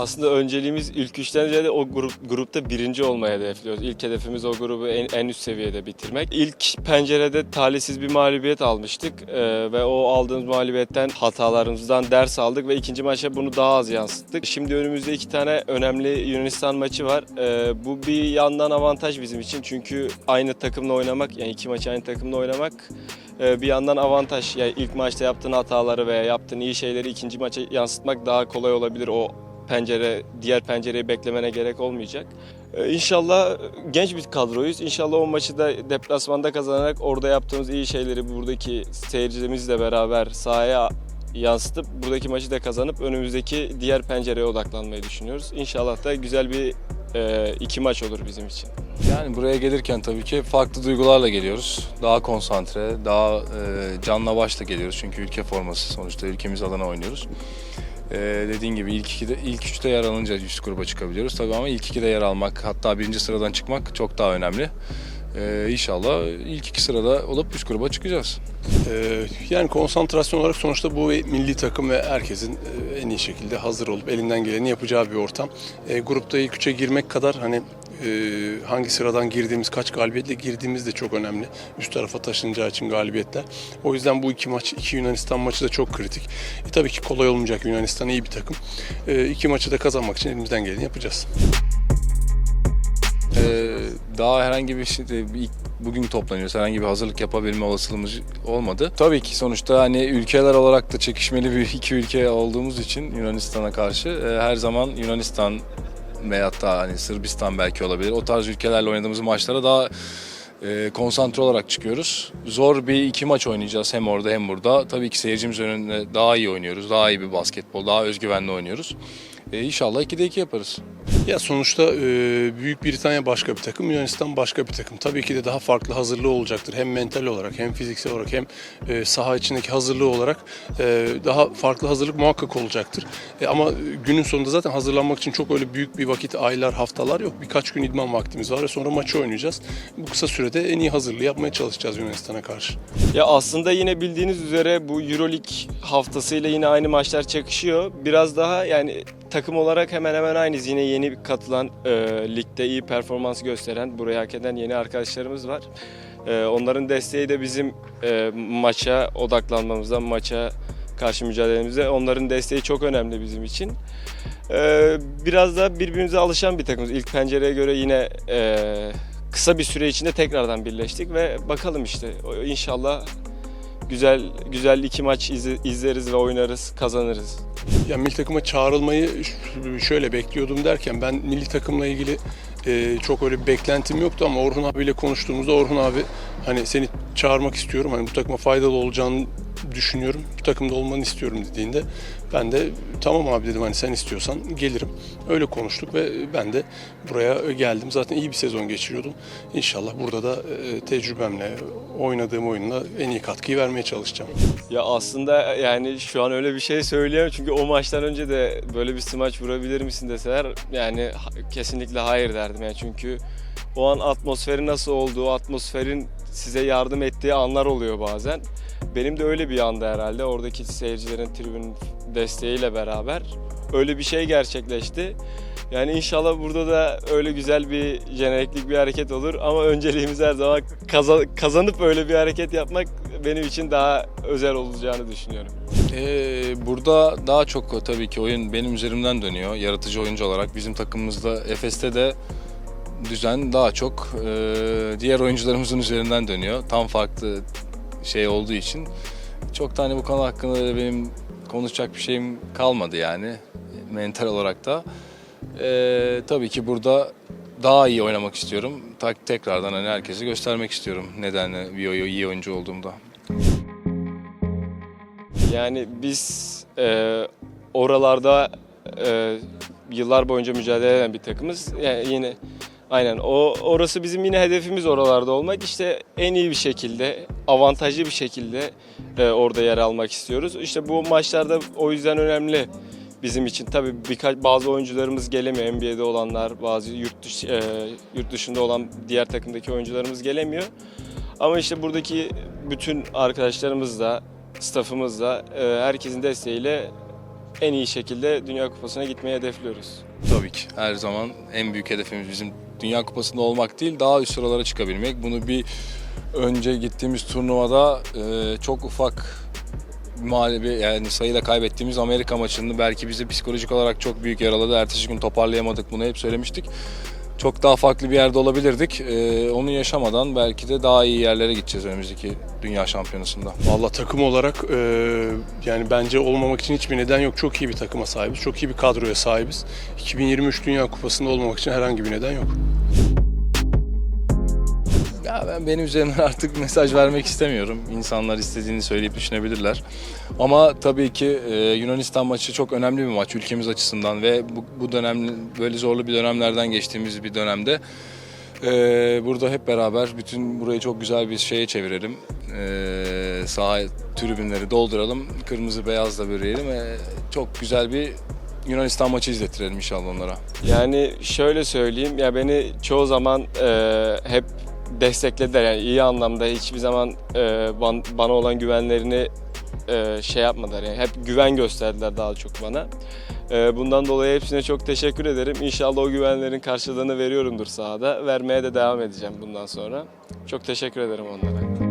Aslında önceliğimiz ilk üçten ziyade o grup, grupta birinci olmayı hedefliyoruz. İlk hedefimiz o grubu en, en üst seviyede bitirmek. İlk pencerede talihsiz bir mağlubiyet almıştık Ee, ve o aldığımız mağlubiyetten hatalarımızdan ders aldık ve ikinci maça bunu daha az yansıttık. Şimdi önümüzde iki tane önemli Yunanistan maçı var. Ee, bu bir yandan avantaj bizim için çünkü aynı takımla oynamak yani iki maçı aynı takımla oynamak ee, bir yandan avantaj. Yani ilk maçta yaptığın hataları veya yaptığın iyi şeyleri ikinci maça yansıtmak daha kolay olabilir. O pencere, diğer pencereyi beklemene gerek olmayacak. Ee, İnşallah genç bir kadroyuz. İnşallah o maçı da deplasmanda kazanarak orada yaptığımız iyi şeyleri buradaki seyircilerimizle beraber sahaya yansıtıp buradaki maçı da kazanıp önümüzdeki diğer pencereye odaklanmayı düşünüyoruz. İnşallah da güzel bir e, iki maç olur bizim için. Yani buraya gelirken tabii ki farklı duygularla geliyoruz. Daha konsantre, daha e, canla başla geliyoruz. Çünkü ülke forması sonuçta ülkemiz adına oynuyoruz. E, dediğin gibi ilk ikide, ilk üçte yer alınca üst gruba çıkabiliyoruz tabii ama ilk ikide yer almak, hatta birinci sıradan çıkmak çok daha önemli. E, inşallah ilk iki sırada olup üst gruba çıkacağız. Ee, yani konsantrasyon olarak sonuçta bu milli takım ve herkesin e, en iyi şekilde hazır olup elinden geleni yapacağı bir ortam. E, grupta ilk üçe girmek kadar hani e, hangi sıradan girdiğimiz, kaç galibiyetle girdiğimiz de çok önemli. Üst tarafa taşınacağı için galibiyetler. O yüzden bu iki maç, iki Yunanistan maçı da çok kritik. E, tabii ki kolay olmayacak Yunanistan iyi bir takım. E, iki maçı da kazanmak için elimizden geleni yapacağız. Ee, daha herhangi bir şey, ilk bugün toplanıyoruz. Herhangi bir hazırlık yapabilme olasılığımız olmadı. Tabii ki sonuçta hani ülkeler olarak da çekişmeli bir iki ülke olduğumuz için Yunanistan'a karşı e, her zaman Yunanistan veyahut da hani Sırbistan belki olabilir. O tarz ülkelerle oynadığımız maçlara daha e, konsantre olarak çıkıyoruz. Zor bir iki maç oynayacağız hem orada hem burada. Tabii ki seyircimiz önünde daha iyi oynuyoruz. Daha iyi bir basketbol, daha özgüvenli oynuyoruz. E, inşallah 2'de 2 yaparız. Ya sonuçta e, Büyük Britanya başka bir takım, Yunanistan başka bir takım. Tabii ki de daha farklı hazırlığı olacaktır. Hem mental olarak hem fiziksel olarak hem e, saha içindeki hazırlığı olarak e, daha farklı hazırlık muhakkak olacaktır. E, ama günün sonunda zaten hazırlanmak için çok öyle büyük bir vakit, aylar, haftalar yok. Birkaç gün idman vaktimiz var ve sonra maçı oynayacağız. Bu kısa sürede en iyi hazırlığı yapmaya çalışacağız Yunanistan'a karşı. Ya aslında yine bildiğiniz üzere bu Euroleague haftasıyla yine aynı maçlar çakışıyor. Biraz daha yani takım olarak hemen hemen aynıyız. Yine yeni katılan e, ligde iyi performans gösteren, buraya hak eden yeni arkadaşlarımız var. E, onların desteği de bizim e, maça odaklanmamıza, maça karşı mücadelemizde onların desteği çok önemli bizim için. E, biraz da birbirimize alışan bir takımız. İlk pencereye göre yine e, kısa bir süre içinde tekrardan birleştik ve bakalım işte inşallah güzel güzel iki maç izle- izleriz ve oynarız, kazanırız. Ya milli takıma çağrılmayı şöyle bekliyordum derken ben milli takımla ilgili e, çok öyle bir beklentim yoktu ama Orhun abiyle konuştuğumuzda Orhun abi hani seni çağırmak istiyorum hani bu takıma faydalı olacağını düşünüyorum. Bu takımda olmanı istiyorum dediğinde ben de tamam abi dedim hani sen istiyorsan gelirim. Öyle konuştuk ve ben de buraya geldim. Zaten iyi bir sezon geçiriyordum. İnşallah burada da e, tecrübemle, oynadığım oyunla en iyi katkıyı vermeye çalışacağım. Ya aslında yani şu an öyle bir şey söyleyemem çünkü o maçtan önce de böyle bir smaç vurabilir misin deseler yani kesinlikle hayır derdim yani çünkü o an atmosferin nasıl olduğu, atmosferin size yardım ettiği anlar oluyor bazen. Benim de öyle bir anda herhalde oradaki seyircilerin tribün desteğiyle beraber öyle bir şey gerçekleşti. Yani inşallah burada da öyle güzel bir jeneriklik bir hareket olur ama önceliğimiz her zaman kaza- kazanıp öyle bir hareket yapmak benim için daha özel olacağını düşünüyorum. Ee, burada daha çok tabii ki oyun benim üzerimden dönüyor. Yaratıcı oyuncu olarak bizim takımımızda Efes'te de düzen daha çok e, diğer oyuncularımızın üzerinden dönüyor. Tam farklı şey olduğu için çok da hani bu konu hakkında da benim konuşacak bir şeyim kalmadı yani mental olarak da. Ee, tabii ki burada daha iyi oynamak istiyorum. Tekrardan hani herkese göstermek istiyorum nedenle bir iyi oyuncu olduğumda. Yani biz e, oralarda e, yıllar boyunca mücadele eden bir takımız. Yani yine aynen o orası bizim yine hedefimiz oralarda olmak. İşte en iyi bir şekilde, avantajlı bir şekilde e, orada yer almak istiyoruz. İşte bu maçlarda o yüzden önemli bizim için. Tabii birkaç bazı oyuncularımız gelemiyor. NBA'de olanlar, bazı yurt dışı, e, yurt dışında olan diğer takımdaki oyuncularımız gelemiyor. Ama işte buradaki bütün arkadaşlarımız da, staffımız da e, herkesin desteğiyle en iyi şekilde Dünya Kupası'na gitmeyi hedefliyoruz. Tabii ki. Her zaman en büyük hedefimiz bizim Dünya Kupası'nda olmak değil, daha üst sıralara çıkabilmek. Bunu bir önce gittiğimiz turnuvada e, çok ufak mağlubi yani sayıyla kaybettiğimiz Amerika maçını belki bizi psikolojik olarak çok büyük yaraladı. Ertesi gün toparlayamadık bunu hep söylemiştik. Çok daha farklı bir yerde olabilirdik. E, onu yaşamadan belki de daha iyi yerlere gideceğiz önümüzdeki Dünya Şampiyonası'nda. Vallahi takım olarak e, yani bence olmamak için hiçbir neden yok. Çok iyi bir takıma sahibiz. Çok iyi bir kadroya sahibiz. 2023 Dünya Kupası'nda olmamak için herhangi bir neden yok. Ya ben benim üzerimden artık mesaj vermek istemiyorum. İnsanlar istediğini söyleyip düşünebilirler. Ama tabii ki e, Yunanistan maçı çok önemli bir maç ülkemiz açısından ve bu, bu dönem böyle zorlu bir dönemlerden geçtiğimiz bir dönemde e, burada hep beraber bütün burayı çok güzel bir şeye çevirelim. E, saha tribünleri dolduralım, kırmızı beyazla böreyelim ve çok güzel bir Yunanistan maçı izlettirelim inşallah onlara. Yani şöyle söyleyeyim ya beni çoğu zaman e, hep desteklediler yani iyi anlamda hiçbir zaman e, ban- bana olan güvenlerini e, şey yapmadılar yani hep güven gösterdiler daha çok bana. E, bundan dolayı hepsine çok teşekkür ederim. İnşallah o güvenlerin karşılığını veriyorumdur sahada. Vermeye de devam edeceğim bundan sonra. Çok teşekkür ederim onlara.